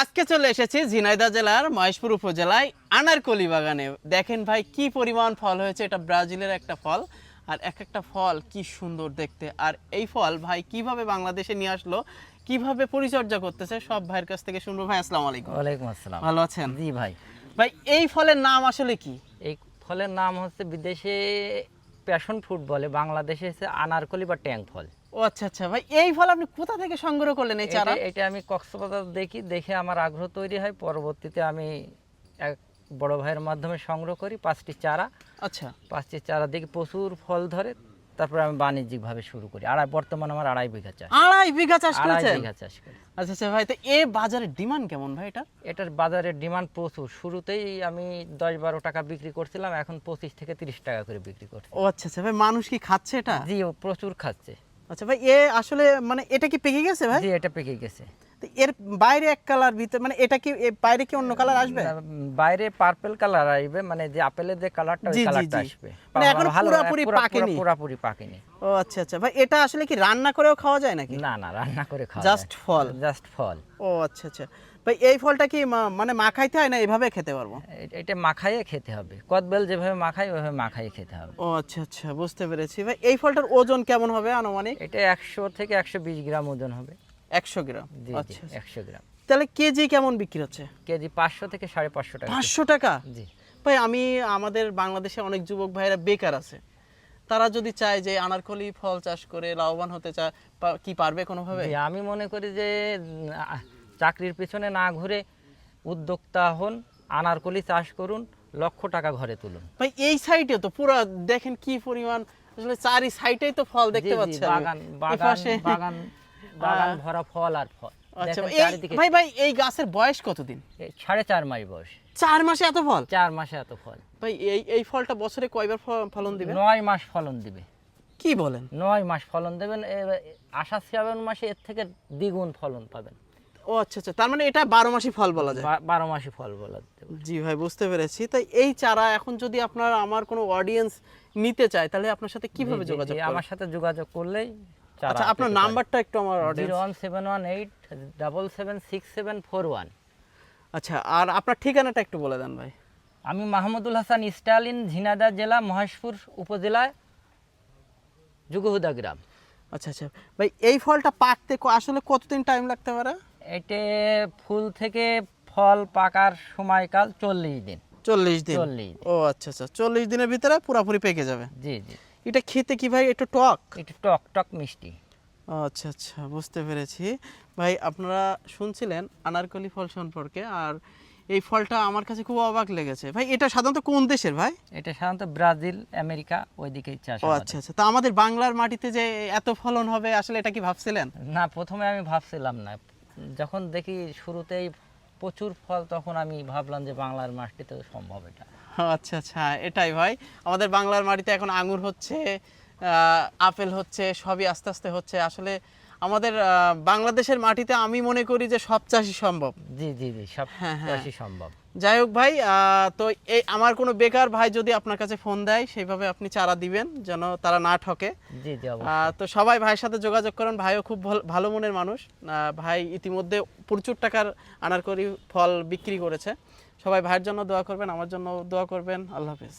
আজকে চলে এসেছি ঝিনাইদহ জেলার মহেশপুর উপজেলায় আনারকলি বাগানে। দেখেন ভাই কি পরিমাণ ফল হয়েছে এটা ব্রাজিলের একটা ফল। আর এক একটা ফল কি সুন্দর দেখতে। আর এই ফল ভাই কীভাবে বাংলাদেশে নিয়ে আসলো কীভাবে পরিচর্যা করতেছে সব ভাইয়ের কাছ থেকে শুনব। ভাই আসসালামু আলাইকুম। ওয়ালাইকুম আসসালাম। ভালো আছেন? জি ভাই। ভাই এই ফলের নাম আসলে কি? এই ফলের নাম হচ্ছে বিদেশে প্যাশন ফ্রুট বলে বাংলাদেশে হচ্ছে আনারকলি বা ট্যাং ফল। ও আচ্ছা আচ্ছা। ভাই এই ফল আপনি কোথা থেকে সংগ্রহ করলেন এই চারা? এটা- আমি কক্সবাজার দেখি দেখে আমার আগ্রহ তৈরি হয়। পরবর্তীতে আমি এক বড় ভাইয়ের মাধ্যমে সংগ্রহ করি পাঁচটি চারা। আচ্ছা। পাঁচটি চারা দেখি প্রচুর ফল ধরে তারপরে আমি বাণিজ্যিকভাবে শুরু করি। আড়াই বর্তমানে আমার আড়াই বিঘা চাষ। আড়াই বিঘা চাষ করেছেন? বিঘা চাষ করি। আচ্ছা আচ্ছা। ভাই তো এ বাজারের ডিমান্ড কেমন ভাই এটা এটার বাজারের ডিমান্ড প্রচুর। শুরুতেই আমি দশ বারো টাকা বিক্রি করছিলাম এখন পঁচিশ থেকে তিরিশ টাকা করে বিক্রি করছি। ও আচ্ছা আচ্ছা। ভাই মানুষ কি খাচ্ছে এটা? জি প্রচুর খাচ্ছে। আচ্ছা ভাই এ আসলে মানে এটা কি পেকে গেছে ভাই? জি এটা পেকে গেছে। তো এর বাইরে এক কালার ভিতরে মানে এটা কি বাইরে কি অন্য কালার আসবে? বাইরে পার্পল কালার আসবে মানে যে আপেলের যে কালারটা ওই কালারটা আসবে। মানে এখনও পুরাপুরি পুরা- পুরা- পাকেনি। পুরাপুরি পাকেনি। ও আচ্ছা আচ্ছা। ভাই এটা আসলে কি রান্না করেও খাওয়া যায় নাকি? না না রান্না করে খাওয়া জাস্ট ফল? জাস্ট ফল। ও আচ্ছা আচ্ছা। ভাই এই ফলটা কি মা- মানে মাখাইতে হয় না এভাবে খেতে পারব? এটা মাখাইয়ে খেতে হবে। কদবেল যেভাবে মাখাই ওইভাবে মাখাই খেতে হবে। ও আচ্ছা আচ্ছা। বুঝতে পেরেছি। ভাই এই ফলটার ওজন কেমন হবে আনুমানিক? এটা একশো থেকে একশো বিশ গ্রাম ওজন হবে। একশো গ্রাম। আচ্ছা আচ্ছা। একশো গ্রাম। তাহলে কেজি কেমন বিক্রি হচ্ছে? কেজি পাঁচশো থেকে সাড়ে পাঁচশো টাকা। পাঁচশো টাকা? জি। ভাই আমি আমাদের বাংলাদেশে অনেক যুবক ভাইরা বেকার আছে। তারা যদি চায় যে আনারকলি ফল চাষ করে লাভবান হতে চায় কি পারবে কোনোভাবে? আমি মনে করি যে চাকরির পিছনে না ঘুরে উদ্যোক্তা হন আনারকলি চাষ করুন লক্ষ টাকা ঘরে তুলুন। ভাই এই সাইডে তো পুরো দেখেন কি পরিমাণ আসলে চারি সাইডেই তো ফল দেখতে জি, জি, পাচ্ছি বাগান বাগান বাগান বাগান ভরা ফল আর ফল। আচ্ছা ভাই ভাই এই গাছের বয়স কতদিন? সাড়ে চার মাস বয়স। চার মাসে এত ফল? চার মাসে এত ফল। ভাই এই এই ফলটা বছরে কয়বার ফলন দিবে নয় মাস ফলন দিবে। কি বলেন? নয় মাস ফলন দেবেন আষাঢ় শ্রাবণ মাসে এর থেকে দ্বিগুণ ফলন পাবেন। ও আচ্ছা আচ্ছা তার মানে এটা বারো মাসি ফল বলা যায়। বারো মাসে ফল বলা জি ভাই বুঝতে পেরেছি। তাই এই চারা এখন যদি আপনার আমার কোনো অডিয়েন্স নিতে চায় তাহলে আপনার সাথে কীভাবে যোগাযোগ আমার সাথে যোগাযোগ করলেই আচ্ছা আপনার নাম্বারটা একটু আমার zero one seven one eight double seven six seven four one. আচ্ছা আর আপনার ঠিকানাটা একটু বলে দেন ভাই। আমি মাহমুদুল হাসান স্টালিন ঝিনাইদহ জেলা মহেশপুর যুগহুদা গ্রাম। আচ্ছা আচ্ছা। ভাই এই ফলটা পাকতে আসলে কতদিন টাইম লাগতে পারে? এতে ফুল থেকে ফল পাকার সময়কাল চল্লিশ দিন। চল্লিশ দিন। 40 ও আচ্ছা আচ্ছা। চল্লিশ দিনের ভিতরে পুরোপুরি পেকে যাবে। জি জি। এটা খেতে কি ভাই? একটু টক? একটু টক টক মিষ্টি। আচ্ছা আচ্ছা বুঝতে পেরেছি। ভাই আপনারা শুনছিলেন আনারকলি ফল সম্পর্কে আর এই ফলটা আমার কাছে খুব অবাক লেগেছে। ভাই এটা সাধারণত কোন দেশের ভাই? এটা সাধারণত ব্রাজিল আমেরিকা ওইদিকেই চাষ ও আচ্ছা আচ্ছা। তা আমাদের বাংলার মাটিতে যে এত ফলন হবে আসলে এটা কি ভাবছিলেন? না প্রথমে আমি ভাবছিলাম না। যখন দেখি শুরুতেই প্রচুর ফল তখন আমি ভাবলাম যে বাংলার মাটিতে সম্ভব এটা। আচ্ছা আচ্ছা এটাই ভাই। আমাদের বাংলার মাটিতে এখন আঙুর হচ্ছে আপেল হচ্ছে, সবই আস্তে আস্তে হচ্ছে। আসলে আমাদের বাংলাদেশের মাটিতে আমি মনে করি যে সব চাষই সম্ভব। জি জি জি সব হ্যাঁ, হ্যাঁ। চাষই সম্ভব। যাই হোক ভাই তো এই আমার কোনো বেকার ভাই যদি আপনার কাছে ফোন দেয় সেইভাবে আপনি চারা দিবেন যেন তারা না ঠকে। জি জি আহ, তো সবাই ভাইয়ের সাথে যোগাযোগ করেন। ভাইও খুব ভাল- মনের মানুষ। ভাই ইতিমধ্যে প্রচুর টাকার আনারকলি ফল বিক্রি করেছে। সবাই ভাইয়ের জন্য দোয়া করবেন আমার জন্য দোয়া করবেন। আল্লাহ হাফেজ।